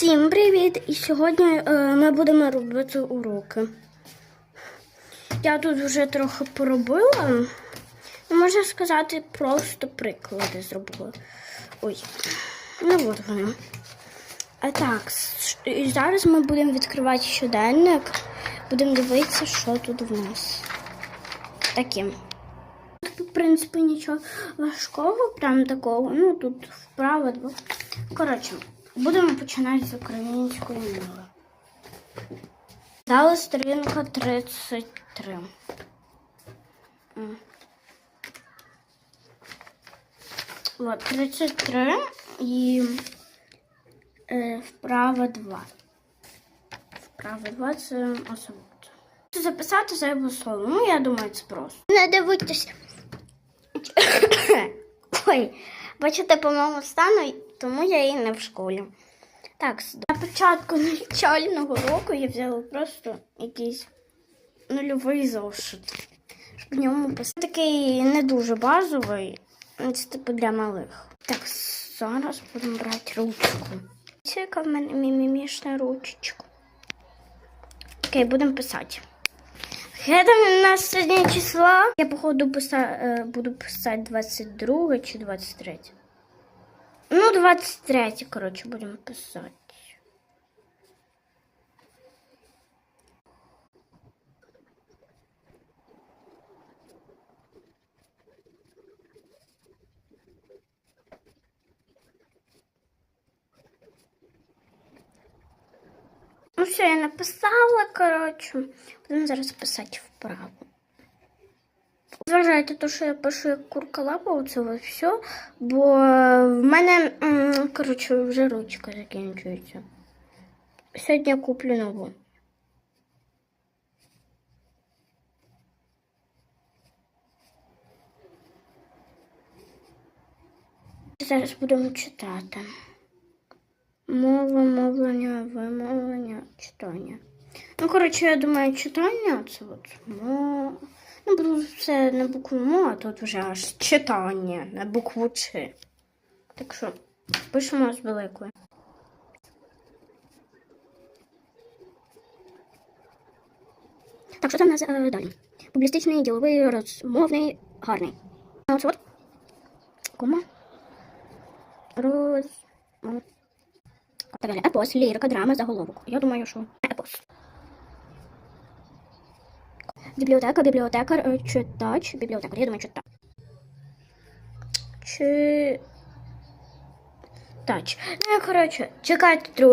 Всім привіт! І сьогодні е, ми будемо робити уроки. Я тут вже трохи поробила. Ну, Можна сказати, просто приклади зробила. Ой, ну от вони. А так, і зараз ми будемо відкривати щоденник. Будемо дивитися, що тут в нас. Таким. Тут, в принципі, нічого важкого, прям такого. Ну, тут вправо. Коротше, будемо починати з української мови. Дали сторінка 33. М. От, 33 і е, вправо 2. Вправо 2 це особливо. Записати зайве слово. Ну, я думаю, це просто. Не дивитесь. Ой, бачите, по моєму стану, тому я і не в школі. Так, на початку навчального року я взяла просто якийсь нульовий зошит. В ньому писати. Такий не дуже базовий, це типу для малих. Так, зараз будемо брати ручку. Це яка в мене мімімішна ручечка. Окей, будемо писати. Яке там у нас сьогодні числа? Я, походу, писа- е, буду писати 22 чи 23. Ну, 23, коротше, будемо писати. Ну, все, я написала, коротше. Будемо зараз писати вправо. Зважайте, то, що я пишу як курка лапа, оце ось все, бо в мене, коротше, вже ручка закінчується. Сьогодні я куплю нову. Зараз будемо читати. Мова, мовлення, вимовлення, читання. Ну, коротше, я думаю, читання це от мо. Ну, буду все на букву мо, а тут вже аж читання на букву Ч. Так що пишемо з великою. Так, що там у нас е, далі? Публістичний, діловий, розмовний, гарний. А Оце от. Кома. Роз... Далі. Епос, лірика, драма, заголовок. Я думаю, що епос. Бібліотека, бібліотекар, е, читач, бібліотекар. Я думаю, читач. Чи... Тач. Ну, коротше, чекайте